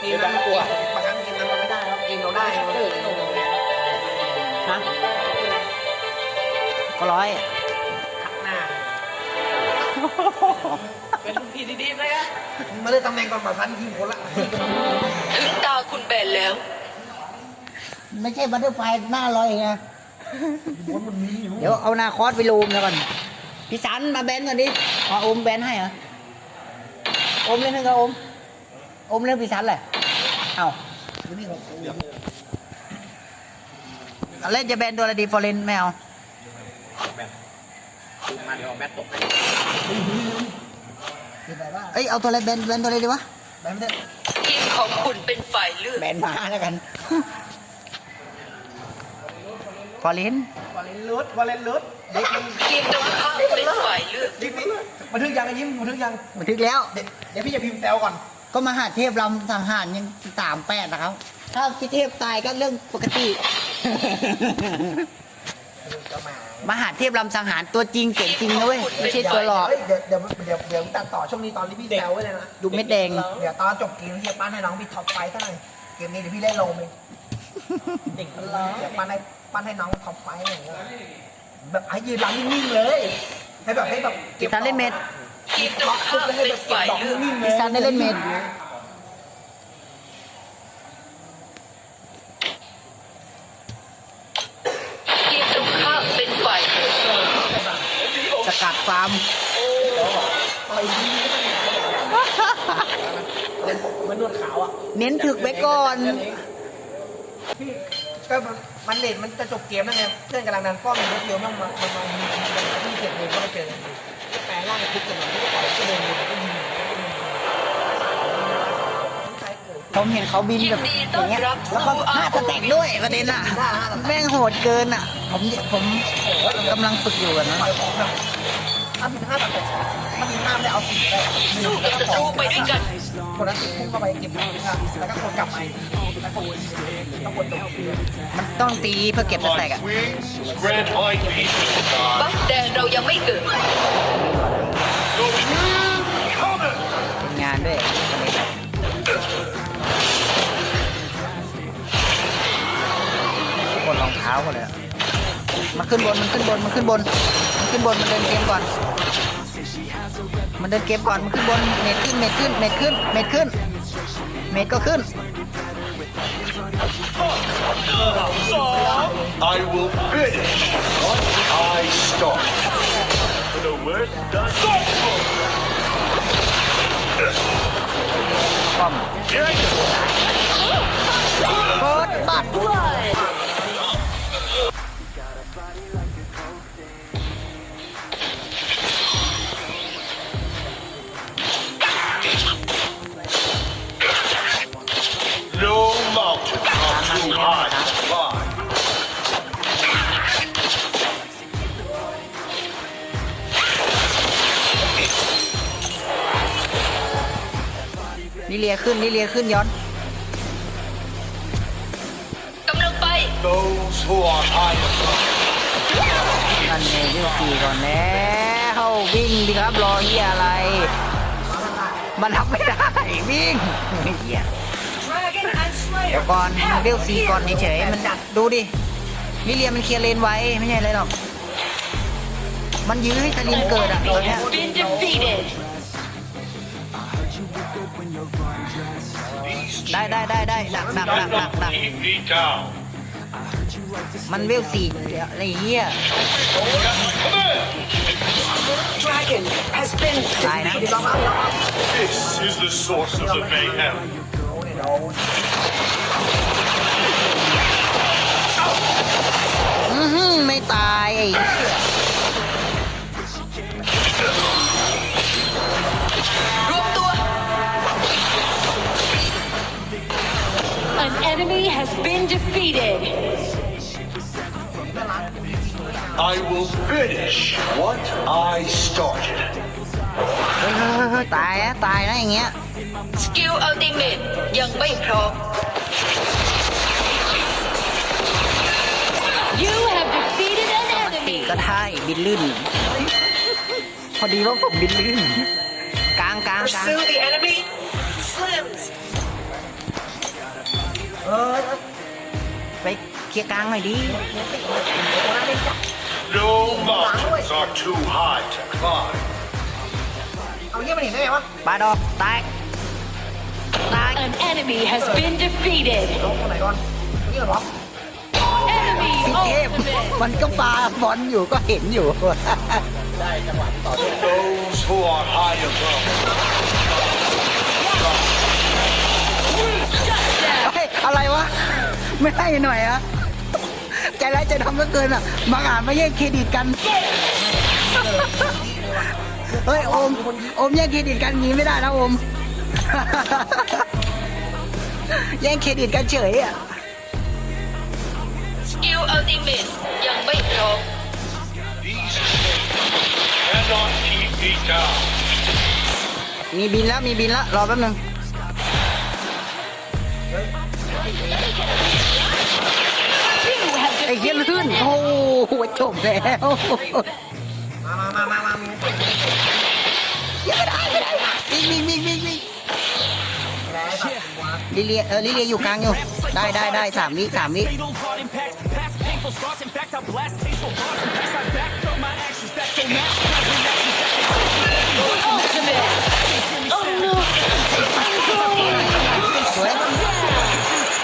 เกมนั้นกลัวบางครั้งเกมนั้นเราไม่ได้ครับเกมเราได้เราได้ฮะก็ร้อยทักหน้าเป็นรุ่นพี่ดีๆเลยอะมาได้ตำแหน่งก่อนประพันทีมคนละถึงตาคุณแบนแล้ว ไม่ใช่บัตเตอร์ไฟหน้าลอยไงบนมันมีอยู่เดี๋ยวเอานาคอสไปลูมแล้วก่อนพี่สันมาแบนก่อนดิอ๋อโอมแบนให้เหรอโอมเล่นให้กับโอมโอมเล่นพี่สันเลยเอ้าเอาเล่นจะแบนตัวอะไรดีฟอร์เรนไม่เอามาเดี๋ยวแบตตกเอ้ยเอาตัวอะไรแบนแบนตัวอะไรดีวะแบตไม่ได้ทีมของคุณเป็นฝ่ายเลือกแบนหมาแล้วกันฟอร์เรนวาเลนลุดวาเลนลุดเด็กมันทีมตรงข้ามเป็นฝ่ายเลือกเด็กมันบันทึกยังไอ้ยิ้มบันทึกยังบันทึกแล้วเดี๋ยวเดี๋ยวพี่จะพิมพ์แซวก่อน ก็มหาเทพลำสังหารยังสามแปดนะครับ ถ้าพี่เทพตายก็เรื่องปกติก็มามหาเทพลำสังหารตัวจริงเก่งจริงนะเว้ยไม่ใช่ตัวหลอก เฮ้ยเดี๋ยวเดี๋ยวเดี๋ยวเดี๋ยวตัดต่อช่วงนี้ตอนที่พี่แซวไว้เลยนะ ดูเม็ดแดง เดี๋ยวตอนจบเกมพี่จะปั้นให้น้องพี่ท็อปไฟท์ซะหน่อยเกมนี้เดี๋ยวพี่เล่นโลมเองเด็กล้อเดี๋ยวปั้นให้ปั้นให้น้องท็อปไฟท์อะไรอย่างเงี้ยแบบให้ยืนหลังนิ่งๆเลย ให้แบบให้แบบกีตาร์เล่นเม็ด ทีมตรงล็อกข้าปุ๊บมแล้วให้เป็แบนบเก็บฝ่ายดอกเลือกนิ่งๆเลยกีตาร์ได้เล่นเม็ดทีมตรงข้ามเป็นฝ่ายเลือกสกัดฟาร์มต่อยดีมันนวดขาวอะ เน้นถึกไว้ก่อนพี่ก็มันมันเลนมันจะจบเกมแล้วไงเพื่อนกำลังดันป้อมอยู่รถเดียวมันมามันมายิงที่เจ็ดเลยก็ไปเจอกันก็แป ลร่างทุกคนที่ก็ปล่อยก็เดินก็ยิงก็ยิงผมเห็นเขาบินแบบอย่างเงี้ยแล้วก็ห้าสแต็กด้วยประเด็นอะ แม่งโหดเกินอะ ผมผมกำลังฝึกอยู่อะนะถ้ามีห้าตัดถ้ามีห้าไม่เอาสี่ได้สู้กับศัตรูไปด้วยกันคนนั้นพุ่งเข้าไปเก็บแล้วก็คนกลับไปแล้วคนต้องคนตกมันต้องตีเพื่อเก็บสแต็กอะ Wings grant my peace. บัฟแดงเรายังไม่เกิด Coming! เป็นงานด้วยบนรองเท้ากันเลยมันขึ้นบน มันขึ้นบน มันขึ้นบน มันขึ้นบน มันเดินเกมก่อน มันเดินเกมก่อน มันขึ้นบน เมดขึ้น เมดขึ้น เมดขึ้น เมดขึ้น เมดก็ขึ้น I will finish what I start. No word done. ลิเลียขึ้นลิเลียขึ้นย้อนกำลังไป Those who are high above นั่นไงวิ่งสี่ก่อนแล้ววิ่งดิครับรอเฮียอะไร มันรับไม่ได้วิ่งเฮียเดี๋ยวก่อนเวลซีก่อนเฉยๆมันดูดิลิเลียมันเคลียร์เลนไว้ไม่ใช่อะไรหรอก มันยื้อให้สลิมเกิดอะตอนเนี้ย been defeated these ได้ได้ได้ได้ดักดักดักดักดักมันเวลสี่อะไรเฮียตายนะ This is the source of the mayhem. อือไม่ตาย งเงี้ยสกิลอัลติเมทยังไม่พร้อม You have defeated an ตี enemy. ก็ได้บินลื่น พอดีว่าผมบินลื่น กลางกลางกลาง Pursue the enemy slims ลียร์กลางหน่อยดิ No mountains are too high to climb. เอาเยี่ยมันเห็นได้ไงวะปาดอกแตกแตก An enemy has been defeated. ลงตรงไหนก่อนเยี่ยเหรอ Enemy พี่เทพ ultimate. มันก็ปาบอลอยู่ก็เห็นอยู่ Those who are high above เฮ้ยอะไรวะ ไม่ให้หน่อยอะ ใจร้ายใจทำก็เกินอะบางอ่านมาแย่งเครดิตกัน เฮ้ยโอมโอมแย่งเครดิตกันงี้ไม่ได้นะโอม แย่งเครดิตกันเฉยอะสกิลอัลติเมทยังไม่พร้อม these snakes cannot keep me down. มีบินแล้วมีบินแล้วรอแป๊บนึง You have ไอ้เหี้ยลื่นโอ้หัวจบแล้วมามามามายังไม่ได้ไม่ได้วิ่งวิ่งวิ่ลิเลียเออลิเลียอยู่กลางอยู่ ได้ได้ได้สามวิสามวิสวย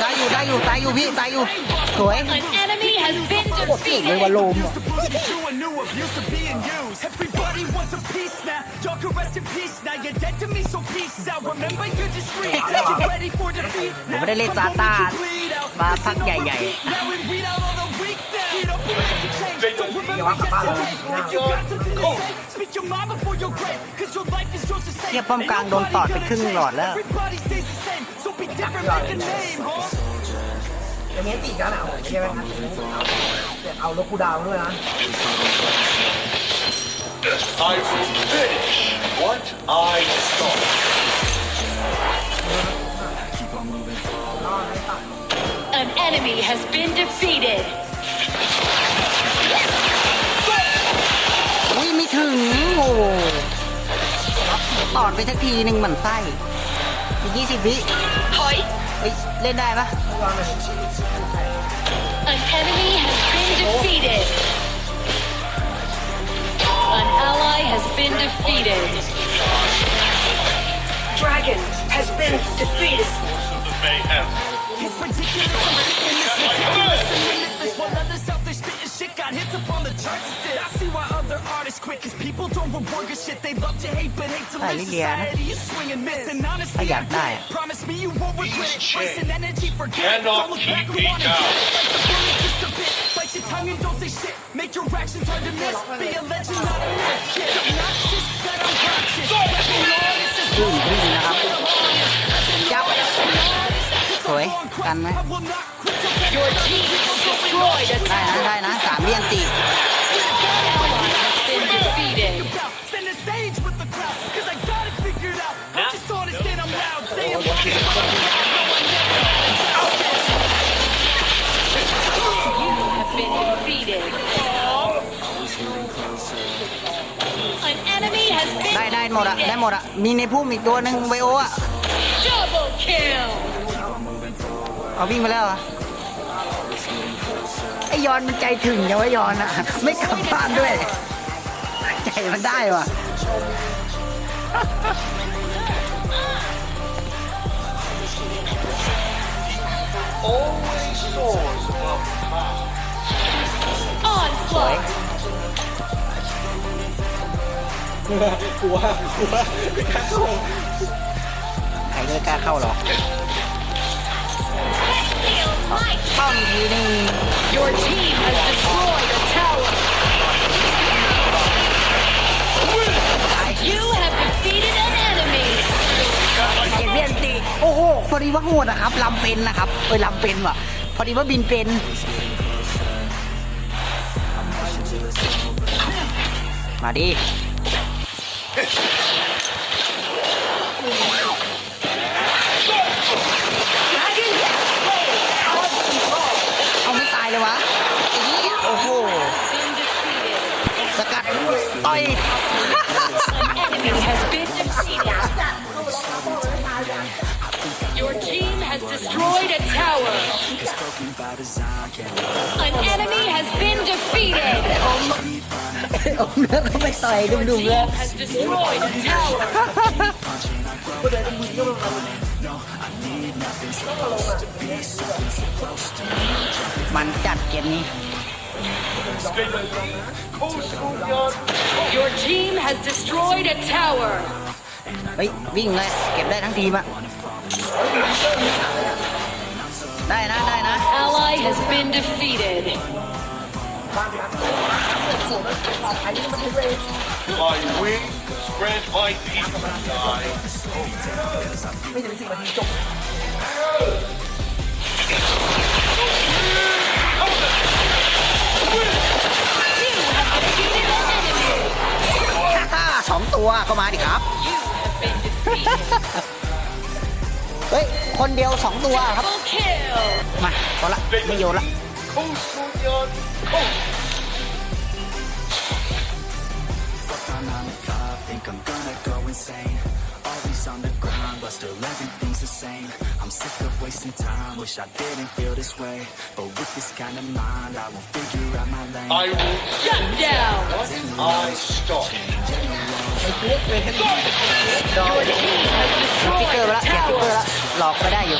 ได้อยู่ได้อยู่ตายอยู่พี่ตายอยู่สวย An enemy has been โคตรเก่งเลย defeated. ว่าโลมอะ You a new abuse of being used. Everybody wants a piece now. Y'all can rest in peace now. You're dead to me, so peace out. Remember, you're discreet. Get ready for defeat. ผมไม่ได้เล่นซาตามาพักใหญ่ Now we weed out all the weak now. Get up and make a change. Don't remember yesterday. If you got something to say, speak your mind before you're great. 'Cause your life is yours to say. เทียบป้อมกลางโดนตอดไปครึ่งหลอดแล้ว Everybody stays the same. So be different, make a name, huh? จะเน้นตีกันอะใช่ไหมเอาลูกกูดาวด้วยนะ I will finish what I start. รอดไอ้สัตว์ An enemy has been defeated. อุ้ยไม่ถึง โอ้โหตอดไปสักทีหนึ่งหมันไส้ อีกยี่สิบวิ ถอย เฮ้ยเล่นได้ปะ รอดเลย An enemy has been defeated. An ally has been defeated. Dragon has been defeated The mayhem. It's ridiculous, I'm sick this ridiculous and limitless While others out there spitting shit got hits up on the charts and shit I see why other artists quit Cause people don't reward good shit They love to hate but hate to Ah, live Liliana. Society is swing and miss And honestly, Ah, I yeah, quit. nah. Promise me you won't regret it These Price and energy, forget it cannot Don't look back keep or me wanna down. get it Like the bullet just a bit Bite your tongue and don't say shit Make your actions hard to miss Be a legend, not a myth Shit, obnoxious, that I'm conscious Rapping on, it's just พึ่งพึ่งนะครับจับส มดอะได้หมดอะมีในพุ่มอีกตัวหนึ่งไวโออะ double kill. เอาวิ่งไปแล้วเหรอไอยอนมันใจถึงยังวะยอนอะไม่กลับบ้านด้วย ใจมันได้ว่ะ Only source of power. Onslaught. ใครจะกล้าเข้าหรอเข้าอีกทีนึง Your team has destroyed a tower. You have defeated an enemy. เจ็ดเลียนตีโอ้โหพอดีว่าโหดนะครับลำเป็นนะครับเอ้ยลำเป็นว่ะพอดีว่าบินเป็นมาดิ เอาไม่ตายเลยวะไอ้เหี้ยโอ้โห Been defeated. สกัดต่อย An enemy อมแล้วก็ไปต่อยดุมๆเลยมันจัดเกมนี้ Your team has destroyed a tower เฮ้ย วิ่งเลยเก็บได้ทั้งทีมอะได้นะ ได้นะ Ally has been defeated บ้าเป็นความันนี้มั My wing spread my feet wide. ไม่ถึาทีาสองตัวก็มาดิครับ เฮ้ย คนเดียวสองตัวครับมาพอละ ไม่โยนละ Kosunyan Kos. think I'm gonna go insane Always on the grind, but still everything's the same I'm sick of wasting time, wish I didn't feel this way But with this kind of mind, I will figure out my lane I will Shut down. I stop. ดอกฟิกเกอร์ไปละเสียฟิกเกอร์ละหลอกไปได้อยู่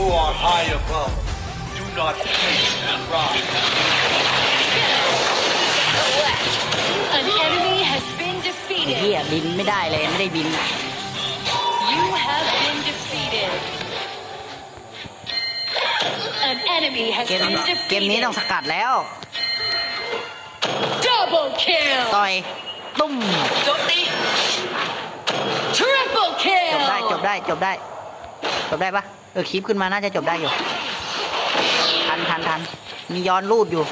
who are high above do not face the rise. An enemy has been ไอ้เหี้ย defeated. บินไม่ได้เลยไม่ได้บิน You have been defeated. An enemy has เกม been เกมนี้ต้อง defeated. สกัดแล้ว Double kill. ต่อยตุ้มโจมตี Triple จบได้จบ kill. ได้จบได้ จบได้ปะ เออคลิปขึ้นมาน่าจะจบได้อยู่ ทันทันทันมีย้อนรูดอยู่